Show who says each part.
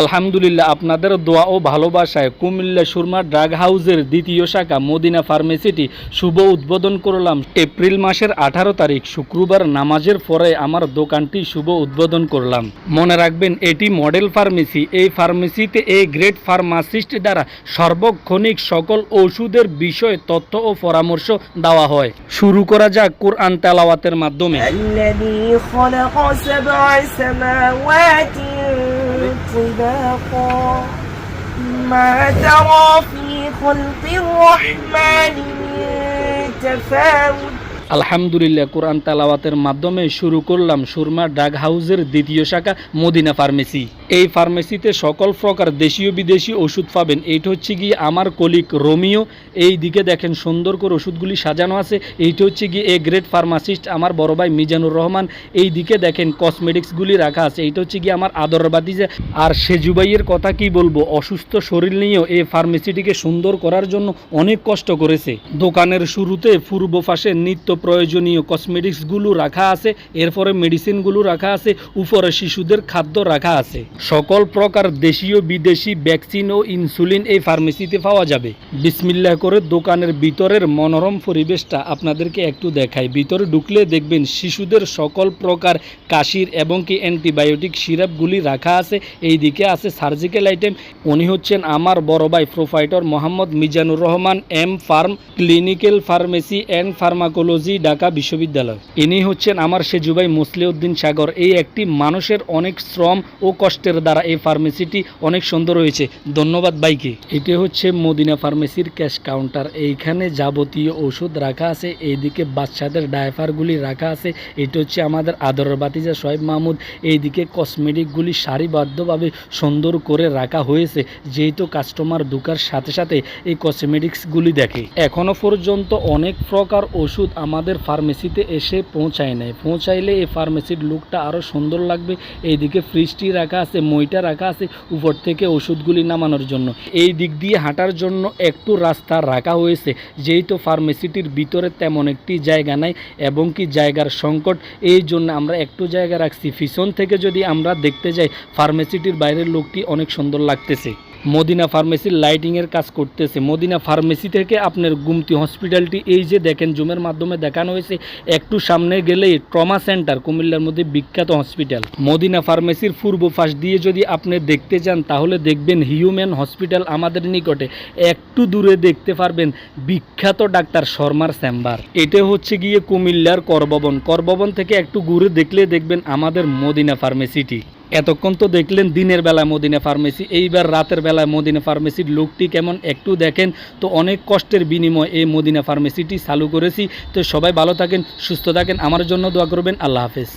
Speaker 1: আলহামদুলিল্লাহ, আপনাদের দোয়া ও ভালোবাসায় কুমিল্লা সুরমা ড্রাগ হাউসের দ্বিতীয় শাখা মদিনা ফার্মেসিটি শুভ উদ্বোধন করলাম। এপ্রিল মাসের আঠারো তারিখ, শুক্রবার নামাজের পরে আমার দোকানটি শুভ উদ্বোধন করলাম। মনে রাখবেন, এটি মডেল ফার্মেসি। এই ফার্মেসিতে এই গ্রেট ফার্মাসিস্ট দ্বারা সর্বক্ষণিক সকল ওষুধের বিষয়ে, তথ্য ও পরামর্শ দেওয়া হয়। শুরু করা যাক কোরআন তেলাওয়াতের মাধ্যমে।
Speaker 2: طباقا. ما ترى في خلق الرحمن من تفاوت.
Speaker 1: আলহামদুলিল্লাহ, কোরআন তালাওয়াতের মাধ্যমে শুরু করলাম সুরমা ড্রাগ হাউসের দ্বিতীয় শাখা, মদিনা ফার্মেসি। এই ফার্মেসিতে সকল প্রকার দেশীয় বিদেশি ওষুধ পাবেন। এইটা হচ্ছে গিয়ে আমার কলিক রোমিও। এই দিকে দেখেন সুন্দর করে ওষুধগুলি সাজানো আছে। এইটা হচ্ছে গিয়ে এ গ্রেট ফার্মাসিস্ট আমার বড় ভাই মিজানুর রহমান। এই দিকে দেখেন কসমেটিক্সগুলি রাখা আছে। এইটা হচ্ছে গিয়ে আমার আদর বাতিজা আর সেজুবাইয়ের কথা কি বলব? অসুস্থ শরীর নিয়েও এই ফার্মেসিটিকে সুন্দর করার জন্য অনেক কষ্ট করেছে। দোকানের শুরুতে পূর্ব পাশে নিত্য প্রয়োজনীয় কসমেটিক্সগুলো রাখা আছে, এরপরে মেডিসিনগুলো রাখা আছে, উপরে শিশুদের খাদ্য রাখা আছে। সকল প্রকার দেশীয়, বিদেশি ভ্যাকসিন ও ইনসুলিন এই ফার্মেসিতে পাওয়া যাবে। বিসমিল্লাহ করে দোকানের ভিতরের মনোরম পরিবেশটা আপনাদেরকে একটু দেখাই। ভিতরে ঢুকলে দেখবেন শিশুদের সকল প্রকার কাশির এবং কি অ্যান্টিবায়োটিক সিরাপগুলি রাখা আছে। এই দিকে আছে সার্জিক্যাল আইটেম উনি হচ্ছেন আমার বড় ভাই proprietor Mohammad Mizanur Rahman M pharm clinical pharmacy and pharmacology Dhaka বিশ্ববিদ্যালয়। ইনি হচ্ছেন আমার সেজুভাই মুসলিউদ্দিন সাগর। এই একটি মানুষের অনেক শ্রম ও কষ্টের দ্বারা এই ফার্মেসিটি অনেক সুন্দর হয়েছে। ধন্যবাদ বাইকে এটি হচ্ছে মদিনা ফার্মেসির ক্যাশ কাউন্টার। এইখানে যাবতীয় ওষুধ রাখা আছে। এইদিকে বাচ্চাদের ডায়পারগুলি রাখা আছে। এটি হচ্ছে আমাদের আদরের বাতিজা সোহেব মাহমুদ। এইদিকে কসমেটিকগুলি সারিবদ্ধভাবে সুন্দর করে রাখা হয়েছে। যেহেতু কাস্টমার ঢুকার সাথে সাথে এই কসমেটিক্সগুলি দেখে। এখনও পর্যন্ত অনেক প্রকার ওষুধ আমাদের ফার্মেসিতে এসে পৌঁছায় নাই। পৌঁছাইলে এই ফার্মেসির লুকটা আরও সুন্দর লাগবে। এইদিকে ফ্রিজটি রাখা আছে, মইটা রাখা আছে, উপর থেকে ওষুধগুলি নামানোর জন্য। এই দিক দিয়ে হাঁটার জন্য একটু রাস্তা রাখা হয়েছে। যেহেতু ফার্মেসিটির ভিতরে তেমন একটি জায়গা নাই এবং কি জায়গার সংকট। এই জন্য আমরা একটু জায়গা রাখছি। পিছন থেকে যদি আমরা দেখতে যাই, ফার্মেসিটির বাইরের লোকটি অনেক সুন্দর লাগতেছে। মদিনা ফার্মেসির লাইটিংয়ের কাজ করতেছে। মদিনা ফার্মেসি থেকে আপনার গুমতি হসপিটালটি এই যে দেখেন, জুমের মাধ্যমে দেখানো হয়েছে, একটু সামনে গেলেই ট্রমা সেন্টার কুমিল্লার মধ্যে বিখ্যাত হসপিটাল মদিনা ফার্মেসির পূর্ব পাশ দিয়ে যদি আপনি দেখতে যান, তাহলে দেখবেন হিউম্যান হসপিটাল আমাদের নিকটে। একটু দূরে দেখতে পারবেন বিখ্যাত ডাক্তার শর্মার চেম্বার এটা হচ্ছে গিয়ে কুমিল্লার করভবন করভবন থেকে একটু ঘুরে দেখলে দেখবেন আমাদের মদিনা ফার্মেসিটি এতক্ষণ তো দেখলেন দিনের বেলায় মদিনা ফার্মেসি, এইবার রাতের বেলায় মদিনা ফার্মেসির লোকটি কেমন একটু দেখেন। তো অনেক কষ্টের বিনিময় এই মদিনা ফার্মেসিটি চালু করেছি। তো সবাই ভালো থাকেন, সুস্থ থাকেন, আমার জন্য দোয়া করবেন, আল্লাহ হাফেজ।